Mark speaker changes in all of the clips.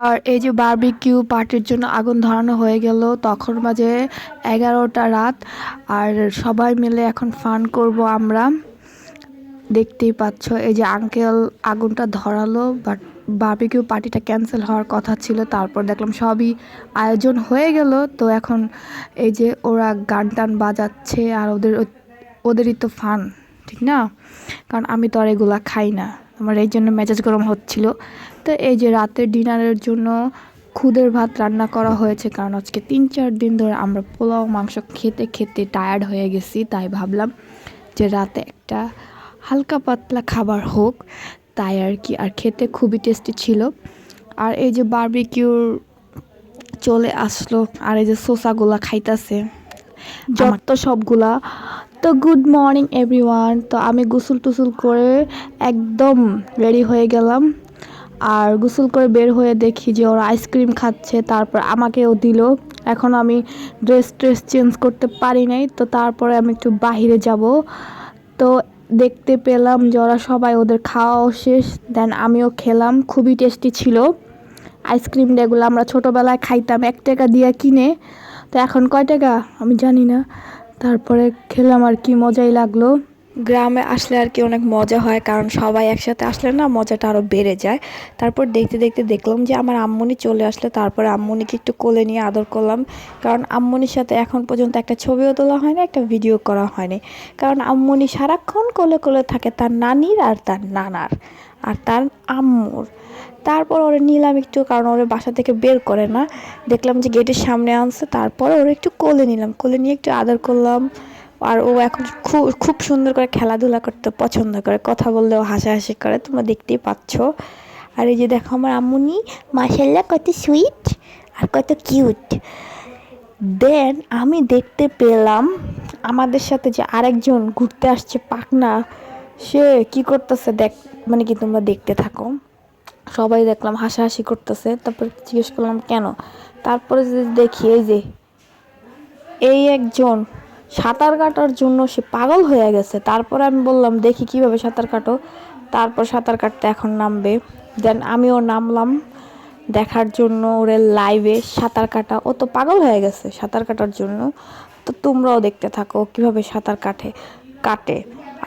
Speaker 1: আর এই যে বারবিকিউ পার্টির জন্য আগুন ধরানো হয়ে গেল, তখন বাজে এগারোটা রাত। আর সবাই মিলে এখন ফান করব আমরা। দেখতেই পাচ্ছ, এই যে আঙ্কেল আগুনটা ধরালো বাট বারবিকিউ পার্টিটা ক্যান্সেল হওয়ার কথা ছিল। তারপর দেখলাম সবই আয়োজন হয়ে গেল। তো এখন এই যে ওরা গান টান বাজাচ্ছে, আর ওদের ওদেরই তো ফান ঠিক না? কারণ আমি তো আর এগুলা খাই না। আমার এই জন্য মেজাজ গরম হচ্ছিল। তো এই যে রাতের ডিনারের জন্য খুদের ভাত রান্না করা হয়েছে কারণ আজকে তিন চার দিন ধরে আমরা পোলাও মাংস খেতে খেতে টায়ার্ড হয়ে গেছি তাই ভাবলাম যে রাতে একটা হালকা পাতলা খাবার হোক তাই আর কি আর খেতে খুবই টেস্টি ছিল। আর এই যে বারবিকিউর চলে আসলো আর এই যে সোসাগুলা খাইতাছে যত সবগুলা তো গুড মর্নিং এভরিওয়ান তো আমি গোসল টুসুল করে একদম রেডি হয়ে গেলাম। আর গোসল করে বের হয়ে দেখি যে ওরা আইসক্রিম খাচ্ছে, তারপর আমাকেও দিল। এখন আমি ড্রেস ট্রেস চেঞ্জ করতে পারি নাই, তো তারপরে আমি একটু বাহিরে যাব। তো দেখতে পেলাম যে ওরা সবাই ওদের খাওয়াও শেষ দেন আমিও খেলাম। খুবই টেস্টি ছিল। আইসক্রিম যেগুলো আমরা ছোটোবেলায় খাইতাম, এক টাকা দিয়ে কিনে। তো এখন কয় টাকা? আমি জানি না। তারপরে খেলাম আর কি মজাই লাগল। গ্রামে আসলে আর কি অনেক মজা হয়, কারণ সবাই একসাথে আসলে না মজাটা আরও বেড়ে যায়। তারপর দেখতে দেখতে দেখলাম যে আমার আম্মুনি চলে আসলে, তারপরে আম্মুনিকে একটু কোলে নিয়ে আদর করলাম। কারণ আম্মুনির সাথে এখন পর্যন্ত একটা ছবিও তোলা হয়নি, একটা ভিডিও করা হয়নি। কারণ আম্মুনি সারাক্ষণ কোলে কোলে থাকে, তার নানির আর তার নানার। আর তার আম্মুর। তারপর ওরে নিলাম একটু, কারণ ওরে বাসা থেকে বের করে না। দেখলাম যে গেটের সামনে আনছে, তারপরে ওরে একটু কোলে নিলাম। কোলে নিয়ে একটু আদর করলাম। আর ও এখন খুব খুব সুন্দর করে খেলাধুলা করতে পছন্দ করে। কথা বললেও হাসাহাসি করে, তোমরা দেখতেই পাচ্ছ। আর এই যে দেখো আমার আম্মুনি মাসাল্লা কত সুইট আর কত কিউট দেন আমি দেখতে পেলাম আমাদের সাথে যে আরেকজন ঘুরতে আসছে পাকনা সে কি করতেছে দেখ মানে কি তোমরা দেখতে থাকো। সবাই দেখলাম, হাসাহাসি করতেছে, তারপর জিজ্ঞেস করলাম, কেন? তারপরে যে দেখি, এই যে, এই একজন সাঁতার কাটার জন্য সে পাগল হয়ে গেছে। তারপরে আমি বললাম, দেখি কীভাবে সাঁতার কাটো। তারপর সাঁতার কাটতে এখন নামবে। দেন আমিও নামলাম, দেখার জন্য ওরে লাইভে সাঁতার কাটা। ও তো পাগল হয়ে গেছে সাঁতার কাটার জন্য। তো তোমরাও দেখতে থাকো কীভাবে সাঁতার কাটে কাটে।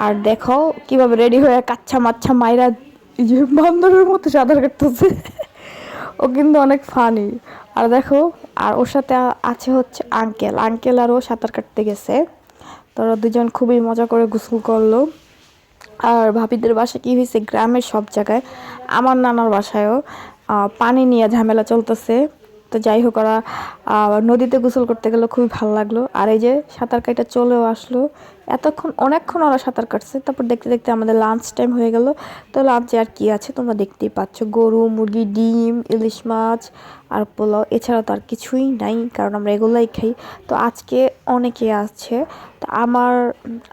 Speaker 1: আর দেখো কীভাবে রেডি হয়ে কাচ্ছা মাচ্ছা মাইরা যে বান্দরের মতো সাঁতার কাটতেছে। ও কিন্তু অনেক ফানি আর দেখো, আর ওর সাথে আছে হচ্ছে আঙ্কেল আঙ্কেল আর ও সাঁতার কাটতে গেছে। তোরা দুজন খুবই মজা করে গোসল করল। আর ভাবিদের বাসায় কী হয়েছে? গ্রামের সব জায়গায়। আমার নানার বাসায়ও পানি নিয়ে ঝামেলা চলতেছে। তো যাই হোক, ওরা নদীতে গোসল করতে গেলে খুবই ভালো লাগল। আর এই যে সাঁতার কাটা চলেও আসলো। এতক্ষণ, অনেকক্ষণ ওরা সাঁতার কাটছে। তারপর দেখতে দেখতে আমাদের লাঞ্চ টাইম হয়ে গেল। তো লাঞ্চে আর কি আছে তোমরা দেখতেই পাচ্ছ। গরু, মুরগি, ডিম, ইলিশ মাছ, আর পোলাও। এছাড়া তো আর কিছুই নাই, কারণ আমরা এগুলাই খাই। তো আজকে অনেকে আছে। তো আমার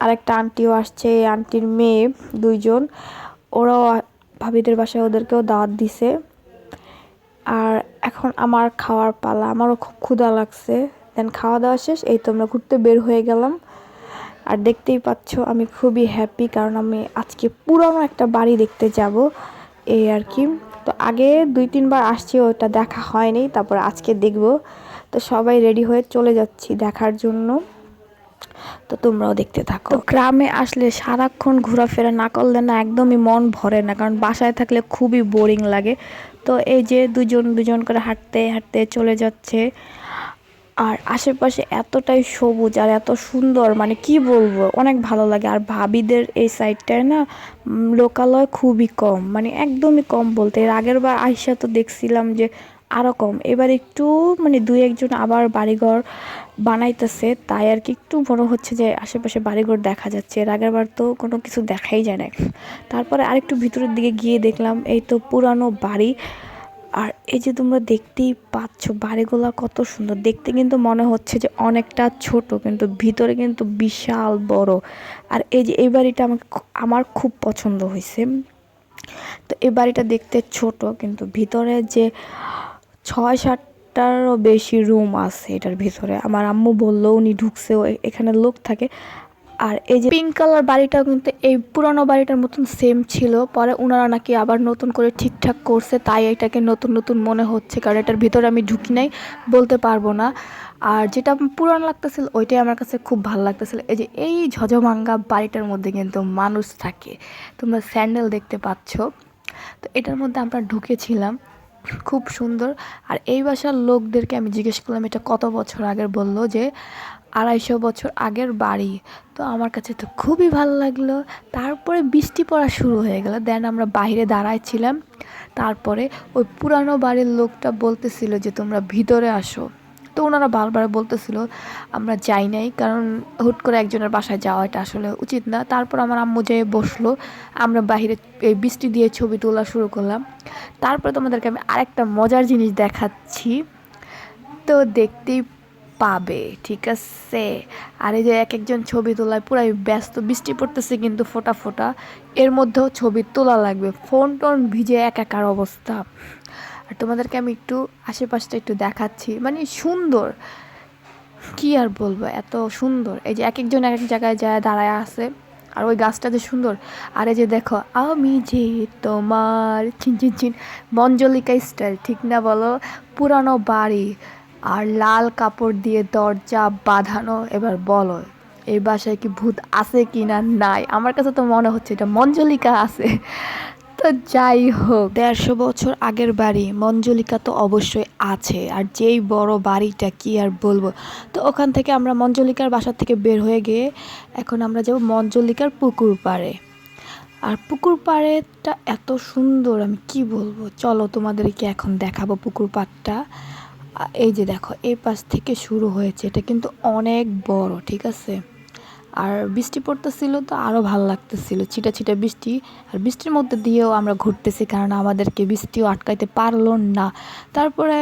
Speaker 1: আরেকটা আন্টিও আসছে। আন্টির মেয়ে দুইজন। ওরাও ভাবিদের বাসায় ওদেরকেও দাওয়াত দিছে। আর এখন আমার খাওয়ার পালা, আমারও খুব ক্ষুধা লাগছে। দেন খাওয়া দাওয়া শেষ, এই তো আমরা ঘুরতে বের হয়ে গেলাম। আর দেখতেই পাচ্ছ, আমি খুবই হ্যাপি কারণ আমি আজকে পুরনো একটা বাড়ি দেখতে যাব, এই আর কি। তো আগে দুই, তিনবার আসছি, ওটা দেখা হয়নি, তারপর আজকে দেখব। তো সবাই রেডি হয়ে চলে যাচ্ছি দেখার জন্য। তো তোমরাও দেখতে থাকো। গ্রামে আসলে সারাক্ষণ ঘোরাফেরা না করলে না একদমই মন ভরে না, কারণ বাসায় থাকলে খুবই বোরিং লাগে। তো এই যে দুজন দুজন করে হাঁটতে হাঁটতে চলে যাচ্ছে। আর আশেপাশে এতটাই সবুজ আর এত সুন্দর মানে কি বলব, অনেক ভালো লাগে। আর ভাবিদের এই সাইডটায় না লোকালয় খুবই কম মানে একদমই কম বলতে। এর আগের বার আইসা তো দেখছিলাম যে আরও কম। এবার একটু মানে দুই একজন আবার বাড়িঘর বানাইতেছে, তাই আর কি একটু মনে হচ্ছে যে আশেপাশে বাড়িঘর দেখা যাচ্ছে। এর আগের বার তো কোনো কিছু দেখাই যায় না। তারপরে আরেকটু ভিতরের দিকে গিয়ে দেখলাম, এই তো পুরানো বাড়ি। আর এই যে তোমরা দেখতেই পাচ্ছ, বাড়িগুলো কত সুন্দর। দেখতে কিন্তু মনে হচ্ছে যে অনেকটা ছোট, কিন্তু ভিতরে কিন্তু বিশাল বড়। আর এই যে এই বাড়িটা আমাকে আমার খুব পছন্দ হয়েছে তো এই বাড়িটা দেখতে ছোট, কিন্তু ভিতরে যে ছয় সাতটারও বেশি রুম আছে এটার ভিতরে। আমার আম্মু বলল, উনি ঢুকছে এখানে লোক থাকে। আর এই যে পিঙ্ক কালার বাড়িটাও কিন্তু এই পুরানো বাড়িটার মতন সেম ছিল। পরে ওনারা নাকি আবার নতুন করে ঠিকঠাক করছে, তাই এটাকে নতুন নতুন মনে হচ্ছে। কারণ এটার ভিতরে আমি ঢুকি নাই, বলতে পারব না। আর যেটা পুরানো লাগতেছিল, ওইটাই আমার কাছে খুব ভালো লাগতেছিল। এই যে এই ঝজমাঙ্গা বাড়িটার মধ্যে কিন্তু মানুষ থাকে। তোমরা স্যান্ডেল দেখতে পাচ্ছ। তো এটার মধ্যে আমরা ঢুকেছিলাম। খুব সুন্দর। আর এই বাসার লোকদেরকে আমি জিজ্ঞেস করলাম, এটা কত বছর আগের? বলল যে, আড়াইশো বছর আগের বাড়ি। তো আমার কাছে তো খুবই ভালো লাগল। তারপরে বৃষ্টি পড়া শুরু হয়ে গেল। দেন আমরা বাইরে দাঁড়াইছিলাম। তারপরে ওই পুরানো বাড়ির লোকটা বলতেছিল যে, তোমরা ভিতরে আসো। তো ওনারা বারবার বলতেছিল, আমরা যাই নাই, কারণ হুট করে একজনের বাসায় যাওয়া এটা আসলে উচিত না। তারপর আমার আম্মু যেয়ে বসল, আমরা বাইরে এই বৃষ্টি দিয়ে ছবি তোলা শুরু করলাম। তারপরে তোমাদেরকে আমি আরেকটা মজার জিনিস দেখাচ্ছি। তো দেখতেই পাবে, ঠিক আছে? আর এই যে এক একজন ছবি তোলায় পুরাই ব্যস্ত, বৃষ্টি পড়তেছে কিন্তু ফোটা ফোটা। এর মধ্যেও ছবি তোলা লাগবে ফোন টোন ভিজে একাকার অবস্থা। আর তোমাদেরকে আমি একটু আশেপাশটা একটু দেখাচ্ছি। মানে সুন্দর। কি আর বলব? এত সুন্দর। এই যে এক একজন এক এক জায়গায় যায়, দাঁড়ায় আছে। আর ওই গাছটা যে সুন্দর। আর এই যে দেখো, আমি যে তোমার চিন চিন চিন, মঞ্জলিকা স্টাইল, ঠিক না বলো? পুরানো বাড়ি আর লাল কাপড় দিয়ে দরজা বাঁধানো। এবার বলো, এই বাসায় কি ভূত আছে কি না নাই। আমার কাছে তো মনে হচ্ছে এটা মঞ্জলিকা আছে। তো যাই হোক। দেড়শো বছর আগের বাড়ি, মঞ্জলিকা তো অবশ্যই আছে, আর যেই বড় বাড়িটা কি আর বলব? তো ওখান থেকে আমরা মঞ্জলিকার বাসা থেকে বের হয়ে গিয়ে এখন আমরা যাব মঞ্জলিকার পুকুর পাড়ে। আর পুকুর পাড়েটা এত সুন্দর, আমি কি বলব? চলো তোমাদেরকে এখন দেখাবো পুকুর পাড়টা। এই যে দেখো এই পাশ থেকে শুরু হয়েছে, এটা কিন্তু অনেক বড়, ঠিক আছে? আর বৃষ্টি পড়তেছিল তো আরও ভালো লাগতেছিল, ছিটা ছিটা বৃষ্টি। আর বৃষ্টির মধ্যে দিয়েও আমরা ঘুরতেছি কারণ আমাদেরকে বৃষ্টিও আটকাইতে পারল না। তারপরে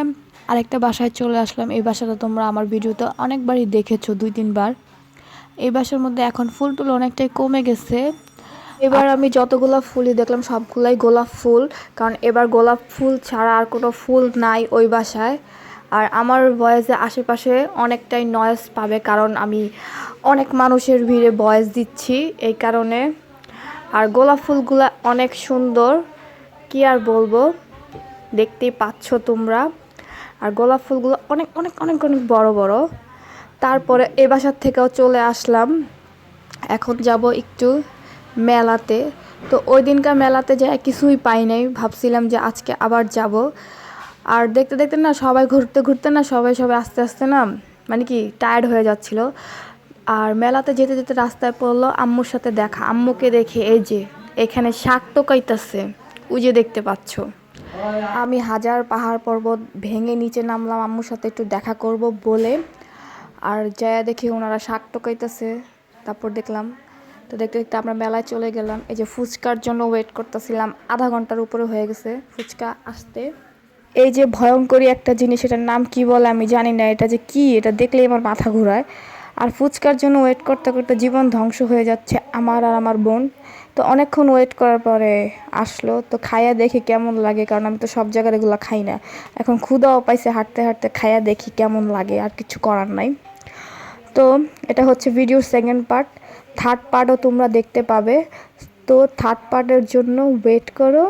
Speaker 1: আরেকটা বাসায় চলে আসলাম, এই বাসাটা তোমরা আমার ভিডিওতে অনেকবারই দেখেছ, দুই তিনবার। এই বাসার মধ্যে এখন ফুল টুল অনেকটাই কমে গেছে। এবার আমি যতগুলো ফুলই দেখলাম, সবগুলাই গোলাপ ফুল, কারণ এবার গোলাপ ফুল ছাড়া আর কোনো ফুল নাই ওই বাসায়। আর আমার ভয়েসে আশেপাশে অনেকটাই নয়েজ পাবে কারণ আমি অনেক মানুষের ভিড়ে ভয়েস দিচ্ছি এই কারণে। আর গোলাপ ফুলগুলো অনেক সুন্দর, কি আর বলব? দেখতেই পাচ্ছ তোমরা। আর গোলাপ ফুলগুলো অনেক অনেক অনেক অনেক বড় বড়। তারপরে এ বাসার থেকেও চলে আসলাম। এখন যাব একটু মেলাতে। তো ওই দিনকার মেলাতে যায় কিছুই পাই নাই। ভাবছিলাম যে আজকে আবার যাব। আর দেখতে দেখতে না সবাই ঘুরতে ঘুরতে না সবাই সবাই আস্তে আস্তে না মানে কি টায়ার্ড হয়ে যাচ্ছিল। আর মেলাতে যেতে যেতে রাস্তায় পড়ল আম্মুর সাথে দেখা। আম্মুকে দেখে এই যে, এখানে শাক টোকাইতেছে। যে দেখতে পাচ্ছ। আমি হাজার পাহাড় পর্বত ভেঙে নিচে নামলাম, আম্মুর সাথে একটু দেখা করব বলে। আর যায়া দেখি ওনারা শাক টোকাইতেছে। তারপর দেখলাম, তো দেখতে দেখতে আমরা মেলায় চলে গেলাম। এই যে ফুচকার জন্য ওয়েট করতেছিলাম। আধা ঘণ্টার উপরে হয়ে গেছে ফুচকা আসতে। এই যে ভয়ঙ্করী একটা জিনিস, এটার নাম কি বলে আমি জানি না, এটা যে কি, এটা দেখলেই আমার মাথা ঘোরায়। আর ফুচকার জন্য ওয়েট করতে করতে জীবন ধ্বংস হয়ে যাচ্ছে আমার আর আমার বোন। তো অনেকক্ষণ ওয়েট করার পরে আসলো, তো খাইয়া দেখি কেমন লাগে, কারণ আমি তো সব জায়গার এগুলো খাই না। এখন ক্ষুদাও পাইছে, হাঁটতে হাঁটতে খাইয়া দেখি কেমন লাগে, আর কিছু করার নাই। তো এটা হচ্ছে ভিডিওর সেকেন্ড পার্ট থার্ড পার্টও তোমরা দেখতে পাবে। তো থার্ড পার্টের জন্য ওয়েট করো।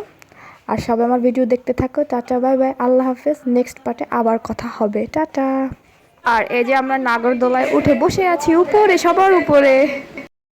Speaker 1: আর সবাই আমার ভিডিও দেখতে থাকো। টাটা বাই বাই আল্লাহ হাফেজ। নেক্সট পার্টে আবার কথা হবে। টাটা। আর এই যে আমরা নাগরদোলায় উঠে বসে আছি, উপরে, সবার উপরে।